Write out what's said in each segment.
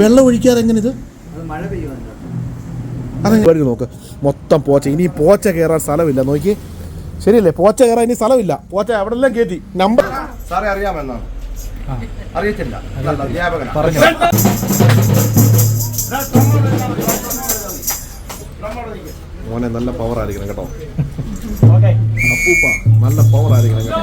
വെള്ളം ഒഴിക്കാതെ എങ്ങനെ ഇത് അത് മഴ പെയ്യുമല്ലോ അതെങ്ങനെ നോക്ക്. മൊത്തം പോച്ച. ഇനി പോച്ച കയറാൻ സ്ഥലമില്ല. നോക്കി ശരിയല്ലേ? പോച്ച കയറാൻ ഇനി സ്ഥലമില്ല. പോച്ച അവിടെ എല്ലാം കയറ്റി നമ്പർ സാറേ അറിയാമെന്നോ? അറിയത്തില്ല. മോനെ നല്ല പവർ ആയിരിക്കണം കേട്ടോ. അപ്പൂപ്പ നല്ല പവർ ആയിരിക്കണം കേട്ടോ.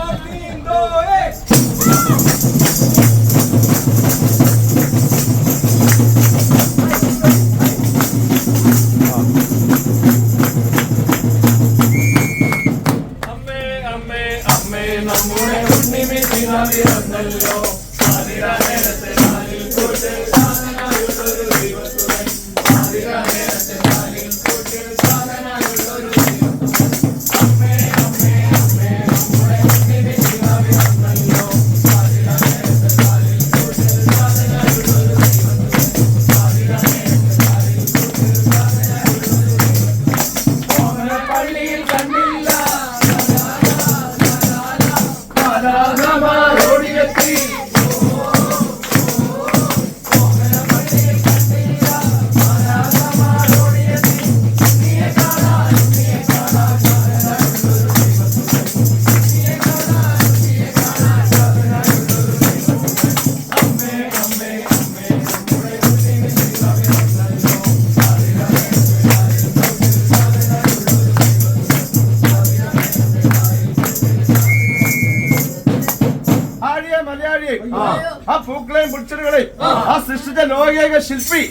ആ പൂക്കളെയും പുൽച്ചെടികളെയും ആ. സൃഷ്ടിച്ച ലോകേക ശില്പി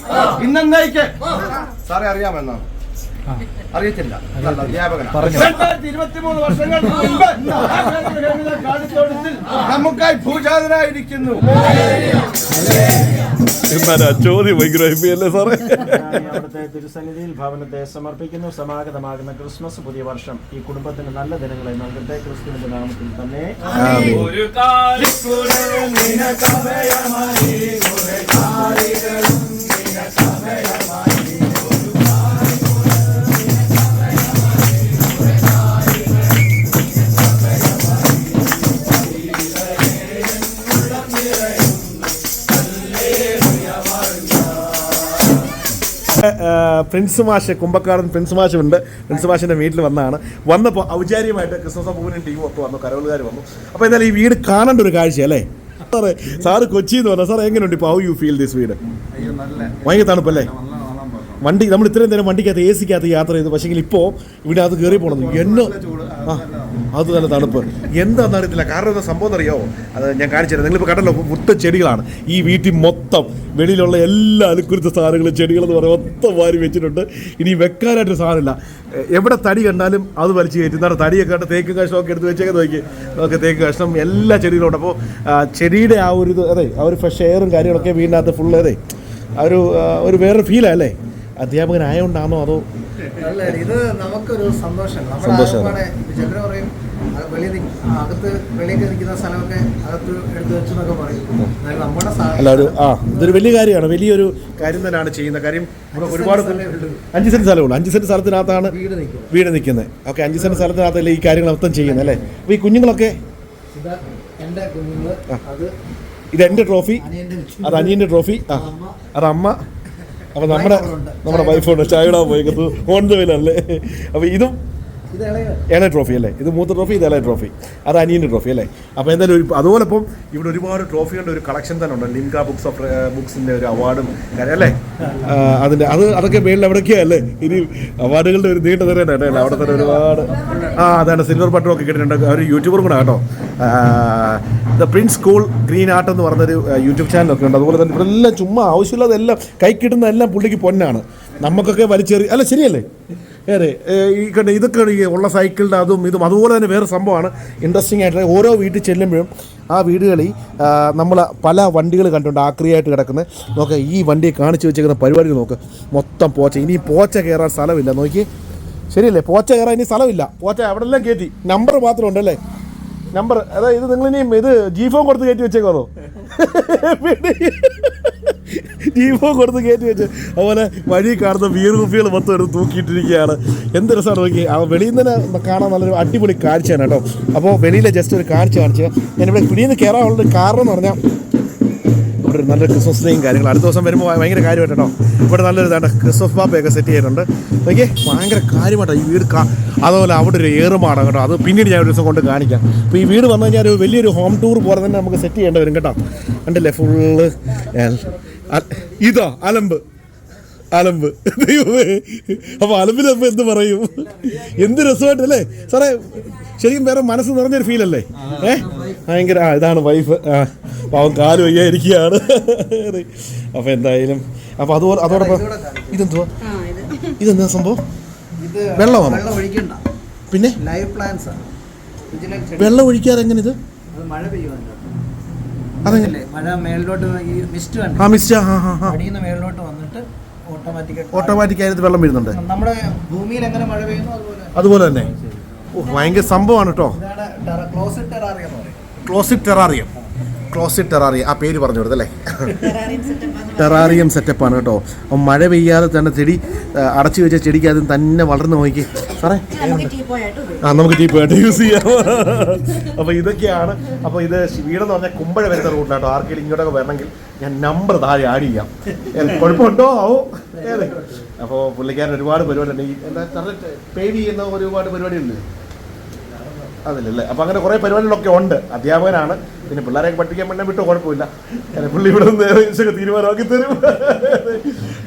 ഇന്നേക്ക് സാറേ അറിയാമെന്നാണ് അറിയത്തില്ല. അല്ല, അധ്യാപകനാ. രണ്ടായിരത്തി ഇരുപത്തിമൂന്ന് വർഷങ്ങൾക്ക് നമുക്കായി ഭൂജാതനായിരിക്കുന്നു ചോദ്യം ഭയങ്കര സാറേ? അവിടുത്തെ തിരുസന്നിധിയിൽ ഭവനത്തെ സമർപ്പിക്കുന്നു. സമാഗതമാകുന്ന ക്രിസ്മസ് പുതിയ വർഷം ഈ കുടുംബത്തിന് നല്ല ദിനങ്ങളെ നൽകട്ടെ. ക്രിസ്തുവിന്റെ നാമത്തിൽ തന്നെ പ്രിൻസ് മാഷ് കുമ്പക്കാരൻ പ്രിൻസ് മാഷ് ഉണ്ട് പ്രിൻസ് മാഷിന്റെ വീട്ടിൽ വന്നാണ്. വന്നപ്പോൾ ഔചാര്യമായിട്ട് ക്രിസ്മസ് പൂവിനും ടീമും ഒക്കെ വന്നു കരവലുകാർ വന്നു. അപ്പോൾ എന്തായാലും ഈ വീട് കാണേണ്ട ഒരു കാഴ്ച അല്ലേ? സാറേ സാറ് കൊച്ചി എന്ന് പറഞ്ഞാൽ സാർ എങ്ങനെയുണ്ട് ഇപ്പോൾ ഹൗ യു ഫീൽ ദിസ് വീട് ഭയങ്കര തണുപ്പല്ലേ വണ്ടി നമ്മൾ ഇത്രയും നേരം വണ്ടിക്കകത്ത് എ സിക്കകത്ത് യാത്ര ചെയ്തു പക്ഷേ ഇപ്പോൾ ഇവിടെ അത് കയറി പോകണം എന്നോ ആ. അത് നല്ല തണുപ്പ്. എന്താണെന്ന് അറിയത്തില്ല. കാരണം എന്താ സംഭവം അറിയോ അത് ഞാൻ കാണിച്ചു നിങ്ങൾ നിങ്ങളിപ്പോൾ കണ്ടല്ലോ മുട്ട ചെടികളാണ്. ഈ വീട്ടിൽ മൊത്തം വെളിയിലുള്ള എല്ലാ അലുക്കുരുത്ത സാധനങ്ങളും ചെടികളെന്ന് പറഞ്ഞാൽ മൊത്തം വാരി വെച്ചിട്ടുണ്ട്. ഇനി വെക്കാനായിട്ടൊരു സാധനമില്ല. എവിടെ തടി കണ്ടാലും അത് വലിച്ചു കയറ്റി. എന്താണ് തടിയൊക്കെ കണ്ട് തേക്ക് കഷ്ണമൊക്കെ എടുത്ത് വെച്ചേക്കെ നോക്കി. നമുക്ക് തേക്ക് കഷ്ണം എല്ലാ ചെടികളും ഉണ്ട്. അപ്പോൾ ചെടിയുടെ ആ ഒരു അതെ ആ ഒരു ഫ്രഷ് എയറും കാര്യങ്ങളൊക്കെ വീടിനകത്ത് ഫുള്ള് അതെ. ആ ഒരു ഒരു വേറൊരു ഫീലാണ് അല്ലേ? അധ്യാപകനായതുകൊണ്ടാണോ അതോ അല്ല ഇത് നമുക്കൊരു സന്തോഷം. നമ്മുടെ സന്തോഷമാണ്. ആകപ്പാടെ ചിലർ പറയും. അത് വെളിയിൽ നിക്ക്- ആ, അകത്ത് വെളിയിൽ നിൽക്കുന്ന സ്ഥലമൊക്കെ അകത്ത് എടുത്ത് വെച്ചു എന്നൊക്കെ പറയും. എന്നാലും നമ്മുടെ അല്ല ഒരു ആ ഇതൊരു വലിയ കാര്യമാണ്. വലിയൊരു കാര്യം തന്നെയാണ് ചെയ്യുന്നത്. കാര്യം ഇവിടെ ഒരുപാട്. അഞ്ച് സെന്റ് സ്ഥലമുള്ളൂ അഞ്ച് സെന്റ് സ്ഥലത്തിനകത്താണ് വീട് നിൽക്കുന്നത്. ഓക്കെ അഞ്ച് സെന്റ് സ്ഥലത്തിനകത്തല്ലേ ഈ കാര്യങ്ങൾ മൊത്തം ചെയ്യുന്നത് അല്ലേ? അപ്പോൾ ഈ കുഞ്ഞുങ്ങളൊക്കെ ഇത് എന്റെ കുഞ്ഞുങ്ങൾ അത് ഇത് എന്റെ ട്രോഫി. അത് അനിയന്റെ ട്രോഫി. ആ. അത് അമ്മ. അപ്പോൾ നമ്മുടെ. നമ്മുടെ വൈഫുണ്ട് ചായടാൻ പോയി ഓൺ ദ വേലല്ലേ അപ്പോൾ ഇതും ഇളയ ട്രോഫി അല്ലേ? ഇത് മൂത്ത ട്രോഫി ഇത് ഇളയ ട്രോഫി അത് അനിയന്റെ ട്രോഫി അല്ലേ? അപ്പോൾ എന്തായാലും ഒരു അതുപോലെ ഇപ്പം ഇവിടെ ഒരുപാട് ട്രോഫികളുടെ ഒരു കളക്ഷൻ തന്നെ ഉണ്ട്. ലിംക ബുക്സ് ഓഫ് ബുക്സിന്റെ ഒരു അവാർഡും കാര്യം അല്ലേ? അതിന്റെ അത് അതൊക്കെ മേളിൽ എവിടേക്കാ അല്ലേ? ഇനി അവാർഡുകളുടെ ഒരു നീണ്ട നിരയാണ് അല്ലേ? അവിടെ തന്നെ ഒരുപാട് ആ അതാണ് സിൽവർ പട്ടം ഒക്കെ കിട്ടിയിട്ടുണ്ട്. ഒരു യൂട്യൂബർ കൂടെ കേട്ടോ. The Prince School Green Art എന്ന് പറഞ്ഞൊരു യൂട്യൂബ് ചാനലൊക്കെ ഉണ്ട്. അതുപോലെ തന്നെ ഇവിടെ എല്ലാം ചുമ്മാ ആവശ്യമില്ലാതെല്ലാം കൈ കിട്ടുന്ന എല്ലാം പുള്ളിക്ക് പൊന്നാണ്. നമുക്കൊക്കെ വലിച്ചേറി അല്ല ശരിയല്ലേ? അതെ ഈ കണ്ട ഇതൊക്കെ ഈ ഉള്ള സൈക്കിളിന്റെ അതും ഇതും. അതുപോലെ തന്നെ വേറെ സംഭവമാണ് ഇൻട്രസ്റ്റിംഗ് ആയിട്ട് ഓരോ വീട്ടിൽ ചെല്ലുമ്പോഴും ആ വീടുകളിൽ നമ്മൾ പല വണ്ടികൾ കണ്ടുണ്ട് ആക്രിയായിട്ട് കിടക്കുന്നത് നോക്കുക ഈ വണ്ടി കാണിച്ചു വെച്ചേക്കുന്ന പരിപാടികൾ നോക്ക്. മൊത്തം പോച്ച. ഇനി പോച്ച കയറാൻ സ്ഥലമില്ല. നോക്കി ശരിയല്ലേ? പോച്ച കയറാൻ ഇനി സ്ഥലമില്ല. പോച്ച അവിടെല്ലാം കയറ്റി നമ്പർ മാത്രം ഉണ്ടല്ലേ? നമ്പർ അതായത് ഇത് നിങ്ങൾ ഇനിയും ഇത് ജി കൊടുത്ത് കയറ്റി വെച്ചേക്കോ ജി ഫോം കൊടുത്ത് കയറ്റി വെച്ച്. അതുപോലെ വഴി കാണുന്ന വീർ കുപ്പികൾ മൊത്തം എടുത്ത് തൂക്കിയിട്ടിരിക്കുകയാണ്. എന്ത് രസമാണ് നോക്കി ആ വെളിയിൽ നിന്ന് തന്നെ കാണാൻ നല്ലൊരു അടിപൊളി കാഴ്ചയാണ് കേട്ടോ. അപ്പോൾ വെളിയിലെ ജസ്റ്റ് ഒരു കാഴ്ച കാണിച്ച് ഞാനിവിടെ പിടിയിൽ നിന്ന് കയറാനുള്ള കാരണം എന്ന് പറഞ്ഞാൽ ഇവിടെ നല്ല ക്രിസ്മസ് ഡേയും കാര്യങ്ങൾ അടുത്ത ദിവസം വരുമ്പോൾ ഭയങ്കര കാര്യമായിട്ട് ഇവിടെ നല്ലൊരു ഇതാണ് ക്രിസ്മസ് പാപ്പയൊക്കെ സെറ്റ് ചെയ്തിട്ടുണ്ട്. ഓക്കെ ഭയങ്കര കാര്യമായിട്ടോ ഈ വീട് അതുപോലെ അവിടെ ഒരു ഏറുമാണ് കേട്ടോ. അത് പിന്നീട് ഞാൻ ഒരു ദിവസം കൊണ്ട് കാണിക്കാം. അപ്പോൾ ഈ വീട് വന്നു കഴിഞ്ഞാൽ ഒരു വലിയൊരു ഹോം ടൂർ പോലെ തന്നെ നമുക്ക് സെറ്റ് ചെയ്യേണ്ടി വരും കേട്ടോ. കണ്ടില്ലേ? ഫുള്ള് ഇതാ അലമ്പ്. അലമ്പ്. ദൈവമേ. അപ്പൊ അലമ്പിലപ്പോ എന്ത് പറയും? എന്ത് രസമായിട്ടല്ലേ സാറേ ശരിക്കും വേറെ മനസ്സ് നിറഞ്ഞൊരു ഫീൽ അല്ലേ? ഏ? ഭയങ്കര ആ ഇതാണ് വൈഫ് ആ പാവം കാൽ വയ്യായിരിക്കുകയാണ്. അപ്പൊ എന്തായാലും അപ്പൊ അതുപോലെ അതോടൊപ്പം ഇതെന്തുവാ? ഇതെന്താ സംഭവം? വെള്ളമാണ് വെള്ളമാണോ? വെള്ളം ഒഴിക്കണ്ട. പിന്നെ? ലൈവ് പ്ലാന്റ്സ് ആണ് വെള്ളം ഒഴിക്കാതെ എങ്ങനെ ഇത് അത് മഴ പെയ്യുമല്ലോ മഴ മേളിലോട്ട് ഈ മിസ്റ്റ് ആ അടിയിൽ മേളിലോട്ട് വന്നിട്ട് ഓട്ടോമാറ്റിക് ഓട്ടോമാറ്റിക് ആയിട്ട് വെള്ളം വീഴുന്നുണ്ട് നമ്മുടെ ഭൂമിയിൽ എങ്ങനെ മഴ പെയ്യുന്നു അതുപോലെ. അതുപോലെ തന്നെ. ഓ ഭയങ്കര സംഭവമാണ് കേട്ടോ ഇതാണ് terrarium closet terrarium closet terrarium ആ പേര് പറഞ്ഞു കൊടുത്തല്ലേ? ടെറാറിയം സെറ്റപ്പാണ് കേട്ടോ. അപ്പം മഴ പെയ്യാതെ തന്നെ ചെടി അടച്ചു വെച്ച ചെടിക്ക് അത് തന്നെ വളർന്നു നോക്കി സാറേ? ആ നമുക്ക് ടീപ്പായിട്ട് യൂസ് ചെയ്യാം. അപ്പോൾ ഇതൊക്കെയാണ്. അപ്പോൾ ഇത് വീടെന്ന് പറഞ്ഞാൽ കുമ്പഴ വരുന്ന റൂട്ടിലാട്ടോ ആർക്കെങ്കിലും ഇങ്ങോട്ടൊക്കെ വരണമെങ്കിൽ ഞാൻ നമ്പർ താഴെ ആഡ് ചെയ്യാം. കുഴപ്പമുണ്ടോ? ആവോ? അപ്പോൾ പുള്ളിക്കാരൻ ഒരുപാട് പരിപാടിയുണ്ട്. ഈ എന്താ പേടി ചെയ്യുന്ന ഒരുപാട് പരിപാടിയുണ്ട്. അതിലല്ലേ? അപ്പോൾ അങ്ങനെ കുറേ പരിപാടികളൊക്കെ ഉണ്ട്. അധ്യാപകനാണ്. പിന്നെ പിള്ളേരെയൊക്കെ പഠിപ്പിക്കാൻ വേണ്ടി വിട്ടോ കുഴപ്പമില്ല. പുള്ളി ഇവിടെ നിന്ന് ഏകദേശമൊക്കെ തീരുമാനമാക്കി തരും.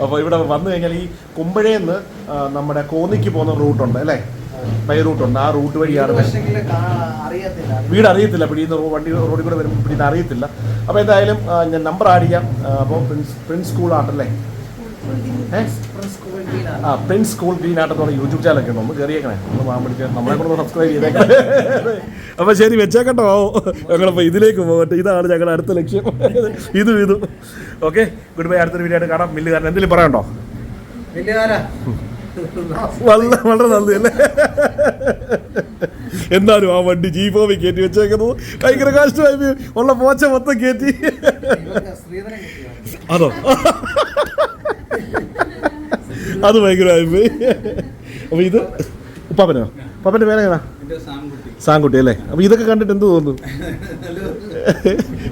അപ്പോൾ ഇവിടെ വന്നു കഴിഞ്ഞാൽ ഈ കുമ്പഴേന്ന് നിന്ന് നമ്മുടെ കോന്നിക്ക് പോകുന്ന റൂട്ടുണ്ട് അല്ലേ? ബൈ റൂട്ടുണ്ട് ആ റൂട്ട് വഴിയാണ് വീട് അറിയത്തില്ല. പിടിയുന്ന ഇന്ന് വണ്ടി റോഡിൽ കൂടെ വരുമ്പോൾ പിടിയുന്ന അറിയത്തില്ല. അപ്പോൾ എന്തായാലും ഞാൻ നമ്പർ ആഡ് ചെയ്യാം. അപ്പോൾ പ്രിൻസ് പ്രിൻസ് സ്കൂൾ ആ പ്രിൻസ് സ്കൂൾ ഗ്രീൻ ആട്ടെന്ന് പറഞ്ഞ യൂട്യൂബ് ചാനലൊക്കെ ഉണ്ട്. ഒന്ന് കയറിയേക്കണേ ഒന്ന് മാൻ പിടിച്ച് നമ്മളെ കൂടെ സബ്സ്ക്രൈബ് ചെയ്തേക്കണേ അപ്പോൾ ശരി വെച്ചേക്കട്ടോ. ഞങ്ങളിപ്പോൾ ഇതിലേക്ക് പോകട്ടെ ഇതാണ് ഞങ്ങളുടെ അടുത്ത ലക്ഷ്യം. ഇതും ഇതും. ഓക്കെ ഗുഡ് ബൈ അടുത്തൊരു വീഡിയോ ആയിട്ട് കാണാം. മില്ലുകാരൻ എന്തെങ്കിലും പറയണ്ടോ? വളരെ വളരെ നന്ദി അല്ലേ? എന്നാലും ആ വണ്ടി ജീപോവി കയറ്റി വെച്ചേക്കുന്നത് ഭയങ്കര കാഷ്ടമായി. ഉള്ള പോച്ച മൊത്തം കയറ്റി. അതോ? അത് ഭയങ്കരമായി അപ്പൊ ഇത് ഉപ്പാപ്പനോ? ഉപ്പാപ്പന്റെ പേരെങ്ങനാ? സാങ്കുട്ടി അല്ലേ? അപ്പൊ ഇതൊക്കെ കണ്ടിട്ട് എന്ത് തോന്നുന്നു?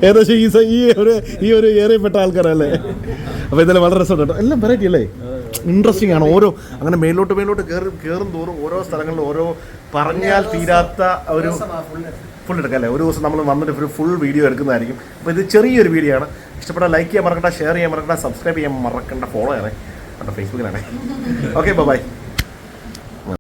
ഏകദേശം ഈ ഒരു ഈ ഒരു ഏറിയപ്പെട്ട ആൾക്കാരല്ലേ? അപ്പൊ ഇതെല്ലാം വളരെ രസമുണ്ട് കേട്ടോ. എല്ലാം വെറൈറ്റി അല്ലേ? ഇൻട്രസ്റ്റിംഗ് ആണ്. ഓരോ അങ്ങനെ മേലോട്ട് മേലോട്ട് കയറും കയറും തോറും ഓരോ സ്ഥലങ്ങളിലും ഓരോ പറഞ്ഞാൽ തീരാത്ത ഒരു ഫുൾ എടുക്കാം അല്ലേ? ഒരു ദിവസം നമ്മൾ വന്നിട്ട് ഒരു ഫുൾ വീഡിയോ എടുക്കുന്നതായിരിക്കും. അപ്പോൾ ഇത് ചെറിയൊരു വീഡിയോ ആണ്. ഇഷ്ടപ്പെട്ടാൽ ലൈക്ക് ചെയ്യാൻ മറക്കണ്ട ഷെയർ ചെയ്യാൻ മറക്കണ്ട സബ്സ്ക്രൈബ് ചെയ്യാൻ മറക്കണ്ട ഫോളോ ചെയ്യണേ. കേട്ടോ ഫേസ്ബുക്കിലാണ് ഓക്കെ ബൈ